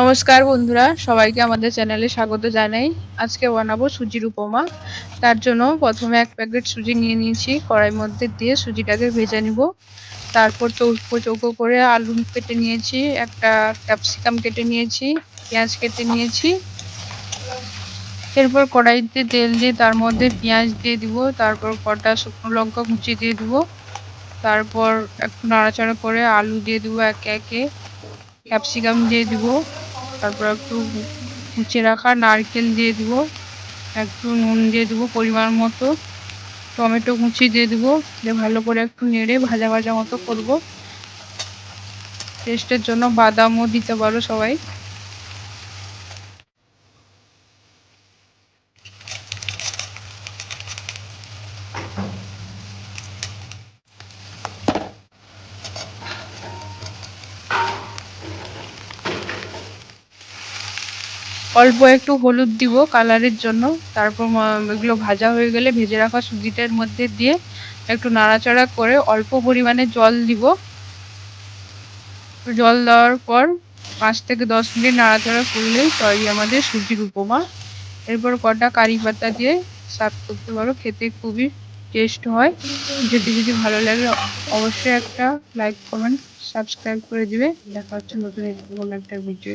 নমস্কার বন্ধুরা, সবাইকে আমাদের চ্যানেলে স্বাগত জানাই। আজকে বানাবো সুজির উপমা। তার জন্য প্রথমে এক প্যাকেট সুজি নিয়ে নিয়েছি, কড়াইয়ের মধ্যে দিয়ে সুজিটাকে ভেজে নিব। তারপর চৌকো চৌকো করে আলু কেটে নিয়েছি, একটা ক্যাপসিকাম কেটে নিয়েছি, পেঁয়াজ কেটে নিয়েছি। এরপর কড়াইতে তেল দিয়ে তার মধ্যে পেঁয়াজ দিয়ে দিব, তারপর কটা শুকনো লঙ্কা কুচি দিয়ে দিব। তারপর একটু নাড়াচাড়া করে আলু দিয়ে দেবো একে একে। ক্যাপসিকাম দিয়ে দিব। তারপর একটু কুচে রাখা নারকেল দিয়ে দেবো, একটু নুন দিয়ে দেবো পরিমাণ মতো, টমেটো কুচি দিয়ে দেবো, দিয়ে ভালো করে একটু নেড়ে ভাজা ভাজা মতো করব। টেস্টের জন্য বাদামও দিতে পারো সবাই। অল্প একটু হলুদ দিব কালারের জন্য। তারপর এগুলো ভাজা হয়ে গেলে ভেজে রাখা সুজিটার মধ্যে দিয়ে একটু নাড়াচাড়া করে অল্প পরিমাণে জল দিব। জল দেওয়ার পর পাঁচ থেকে দশ মিনিট নাড়াচাড়া করলেই তৈরি আমাদের সুজির উপমা। এরপর কটা কারি পাতা দিয়ে সার্ভ করতে পারো, খেতে খুবই টেস্ট হয়। যদি যদি ভালো লাগে অবশ্যই একটা লাইক, কমেন্ট, সাবস্ক্রাইব করে দিবে। দেখা হচ্ছে নতুন একটা ভিডিও